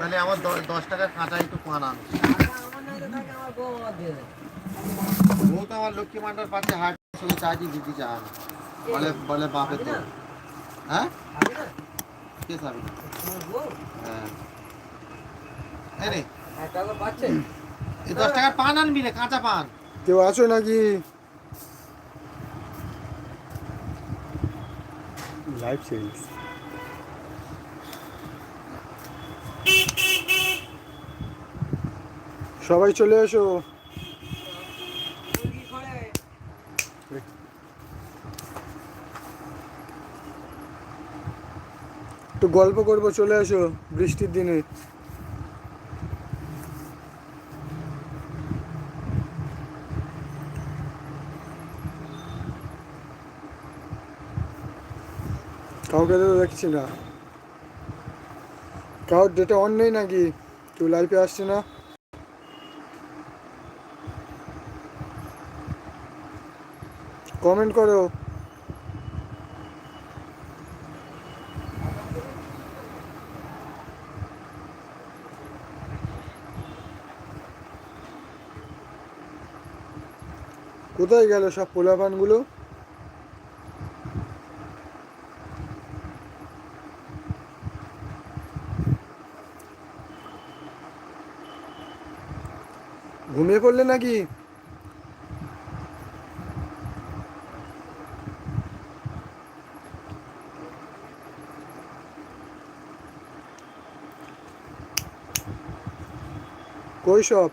তাহলে আমার দশ টাকার কাঁচা একটু পান। আনো আমার নাই তো থাকে আমার বউ তো আমার লক্ষ্মী ভান্ডার পাচ্ছে হাট শুধু চাইছি দিদি চা বলে বলে বাপে তো। হ্যাঁ? কে খাবি হ্যাঁ। এই টাকা দশ টাকার পান আনবি রে কাঁচা পান। কেউ আছো নাকি? লাইভ চেঞ্জ সবাই চলে এসো। একটু গল্প করব চলে এসো বৃষ্টির দিনে। কাউকে তো দেখছি না। কারোর ডেটা অন নেই নাকি? কেউ লাইফে আসছে না? কমেন্ট করো। কোথায় গেল সব পোলাপানগুলো? পড়লে নাকি? কই সব?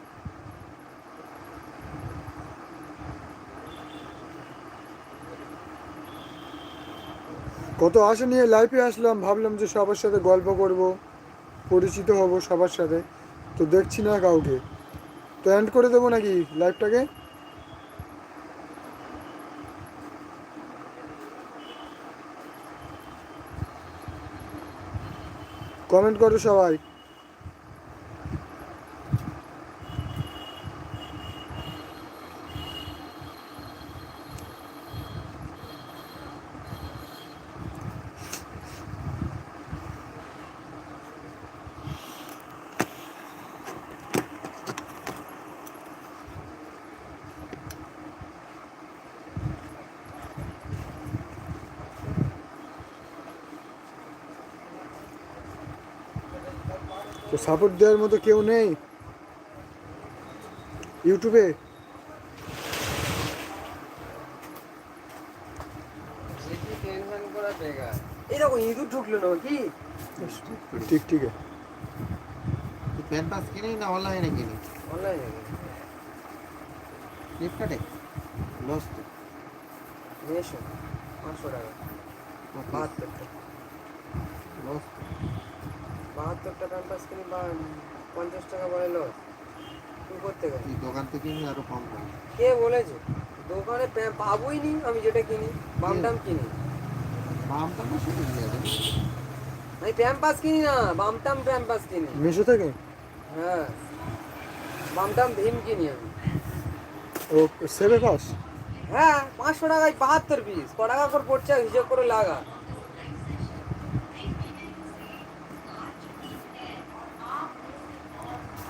কত আশা নিয়ে লাইফে আসলাম, ভাবলাম যে সবার সাথে গল্প করব, পরিচিত হব সবার সাথে। তো দেখছি না কাউকে। তো এন্ড করে দেবো নাকি লাইভটাকে কমেন্ট করো সবাই। তো সাপোর্ট দেওয়ার মতো কেউ নেই? ইউটিউবে ইঁদুর ঢুকলো না কি? ঠিক ঠিক প্যান পাস কিনি না অনলাইনে কিনি অনলাইনে ফ্লিপকার্টে লস তো নিয়েছো পাঁচশো টাকা। লস বাহাত্তরটা প্যাম্পাস কিনি বা পঞ্চাশ টাকা বলে লস তুই করতে গেলি? দোকান থেকে কিনি আরও কম পাবি কে বলেছে? দোকানে পাবোই নি আমি যেটা কিনি বাম টাম কিনি। নিয়ে যাবে আমি প্যাম্পাস কিনি না বাম টাম প্যাম্পাস কিনি। মিশো থেকে? হ্যাঁ। বাম টাম ভীম কিনি আমি। ও সেভে পাস? হ্যাঁ পাঁচশো টাকায় বাহাত্তর পিস ক টাকা করে পড়ছে হিসেব করে লাগা।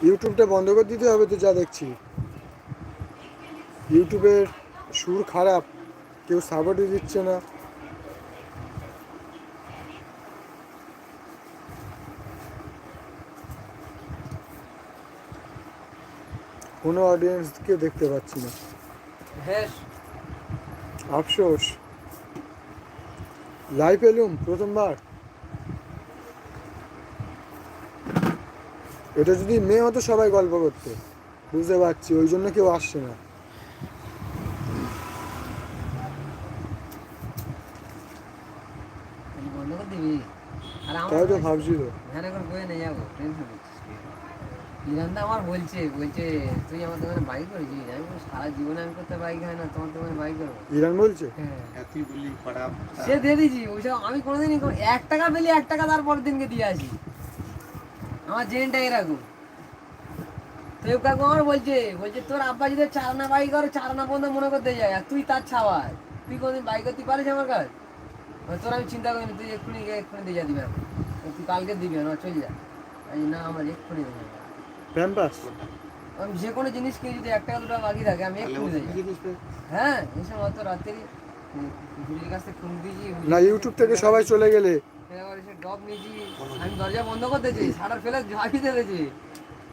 ইউটিউবটা বন্ধ করে দিতে হবে তো যা দেখছি। ইউটিউবের সুর খারাপ কেউ সাপোর্টই দিচ্ছে না। কোনো অডিয়েন্সকে দেখতে পাচ্ছি না। হ্যাঁ। আফসোস। লাইভ এলুম প্রথমবার। এটা যদি মেয়ে হতো সবাই গল্প করতে। বুঝতে পারছি ওই জন্য কেউ আসছে না। তাই তো ভাবছি তো হ্যাঁ এখন বয়ে নিয়ে যাব। টেনশন ইরানদা আমার বলছে বলছে তুই আমার দোকানে বাইক করেছিস? আমি বলছি, সারা জীবনে আমি করতে বাইক হয় না তোমার দোকানে বাইক করব। ইরান বলছে? হ্যাঁ। তুই বললি সে দিয়ে দিয়েছি ওইসব আমি কোনোদিনই কোনো- এক টাকা পেলে এক টাকা তার পরের দিনকে দিয়ে আসি। আমার জেনটা এরকম তো কাকু আমার বলছে বলছে তোর আব্বা যদি চারনা বাইক করে চারনা পর্যন্ত মনে করতে যায় আর তুই তার ছাওয়ায়। তুই কোনদিন বাইক করতে পারিস আমার কাছে? তোর আমি চিন্তা করিনি তুই এক্ষুনি এক্ষুনি দিয়ে যা দিবে তুই কালকে দিবি না চলে যা। এই না আমার এক্ষুনি দেবো। প্যাম্পাস আমি যে কোনো জিনিস কিনে যদি এক টাকা দু বাকি থাকে আমি এক্ষুনি দেবো পে- হ্যাঁ এসে অত রাত্রি হুজুরির কাছ থেকে ফোন দিয়েছি না ইউটিউব থেকে সবাই চলে গেলে। আবার এসে ডব নিয়েছি। আমি দরজা বন্ধ করতেছি সাটার ফেলে ঝাঁকি দিয়েছি।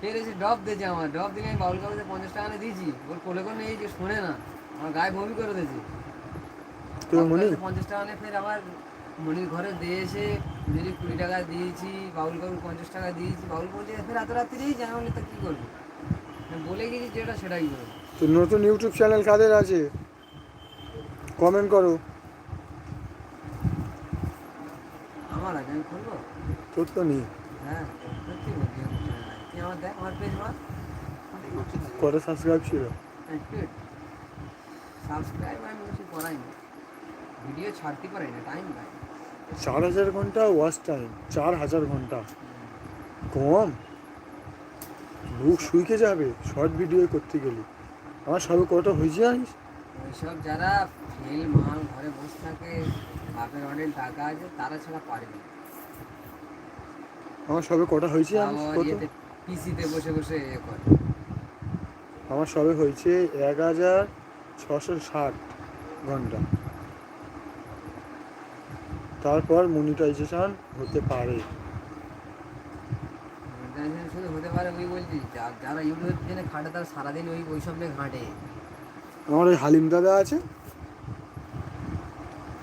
ফের এসে ডব দিয়েছে আমার। ডব দিলে আমি বাউল কাগজে পঞ্চাশ টাকা এনে দিয়েছি। ওর কোলে করে নিয়ে যে শোনে না। আমার গায়ে বমি করে দিয়েছি। পঞ্চাশ টাকা ফের আমার মনির ঘরে দিয়ে এসে যদি কুড়ি টাকা দিয়েছি বাউল পঞ্চাশ টাকা দিয়েছি বাউল বলছে ফের এত রাত্রি দিয়েছি আমি বলি তা কী করব? বলে গেছি যেটা সেটাই করব। তো নতুন ইউটিউব চ্যানেল কাদের আছে? কমেন্ট করো। আমার আগে আমি খুলবো? তোর তো নেই। হ্যাঁ সত্যি বলছি তুই আমার দেখ আমার পেজ কত সাবস্ক্রাইব ছিল। সাবস্ক্রাইব আমি কিছু করাইনি ভিডিও ছাড়তে পারি না টাইম নাই চার হাজার ঘণ্টা ওয়াচ টাইম চার হাজার ঘণ্টা। কম। লোক শুইকে যাবে শর্ট ভিডিও করতে গেলে। আমার সবে কত হয়েছে জানিস? ওইসব যারা ফেল মাল ঘরে বসে থাকে বাপের অনেক টাকা আছে তারা ছাড়া পারবে না। আমার সবে কটা হয়েছে ইয়েতে পিসিতে বসে বসে এ করে। আমার সবে হয়েছে এক হাজার ছশো ষাট ঘণ্টা। তারপর মনিটাইজেশন হতে পারে। Monetization শুধু হতে পারে ওই বলছি যারা ইউটিউবের জন্য খাটে তারা সারাদিন ওই ওই সব নিয়ে ঘাঁটে। আমার ওই হালিম দাদা আছে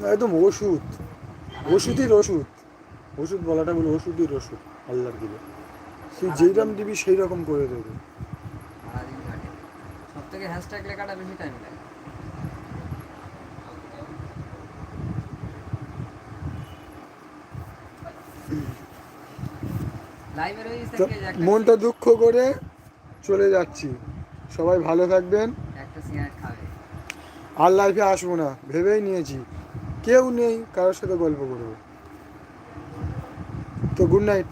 একদম ওষুধ। ওষুধের ওষুধ। ওষুধ বলাটা বলে ওষুধের ওষুধ আল্লাহর দিলে। তুই যেই দাম দিবি সেই রকম করে দেবে। সব থেকে হ্যাশট্যাগ লেখাটা বেশি টাইম লাগে লাইভে রয়েছে তো মনটা দুঃখ করে চলে যাচ্ছি। সবাই ভালো থাকবেন। আর লাইফে আসব না। ভেবেই নিয়েছি। কেউ নেই কারোর সাথে গল্প করব। তো গুড নাইট